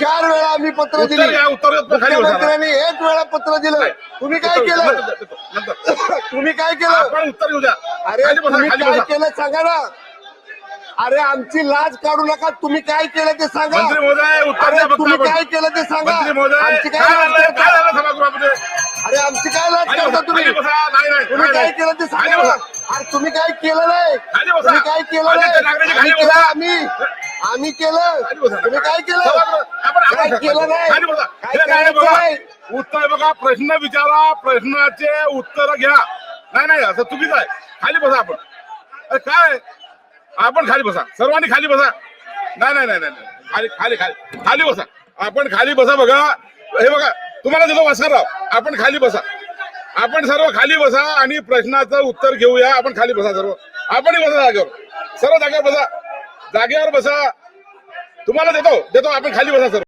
चार वेळा आम्ही पत्र दिली. मुख्यमंत्र्यांनी एक वेळा पत्र दिलं. तुम्ही काय केलं? तुम्ही काय केलं? उत्तर द्या. अरे तुम्ही काय केलं सांगा ना. अरे आमची लाज काढू नका. तुम्ही काय केलं ते सांगा. अरे तुम्ही. काय केलं ते सांगा. आमची काय अरे आमची काय लाज करता बसा तुम्ही? तुम्ही काय. केलं ते सांगा. अरे तुम्ही काय केलं नाही. तुम्ही काय केलं नाही? आम्ही. आम्ही केलं. खाली बसा. तुम्ही काय केलं? काय केलं नाही? खाली बसा. काय करायचं. नाही उत्तर बघा प्रश्न विचारा प्रश्नाचे उत्तर घ्या. नाही नाही असं चुकीचं आहे. खाली बसा आपण. अरे काय? आपण खाली बसा. सर्वांनी खाली बसा. नाही नाही नाही नाही. खाली खाली खाली. खाली बसा. आपण खाली बसा बघा. हे बघा तुम्हाला देतो वासरराव आपण खाली बसा. आपण सर्व खाली बसा आणि प्रश्नाचं उत्तर घेऊया. आपण खाली बसा सर्व. आपणही बसा जागेवर. सर्व जागेवर बसा. जागेवर बसा. तुम्हाला देतो देतो आपण खाली बसा सर.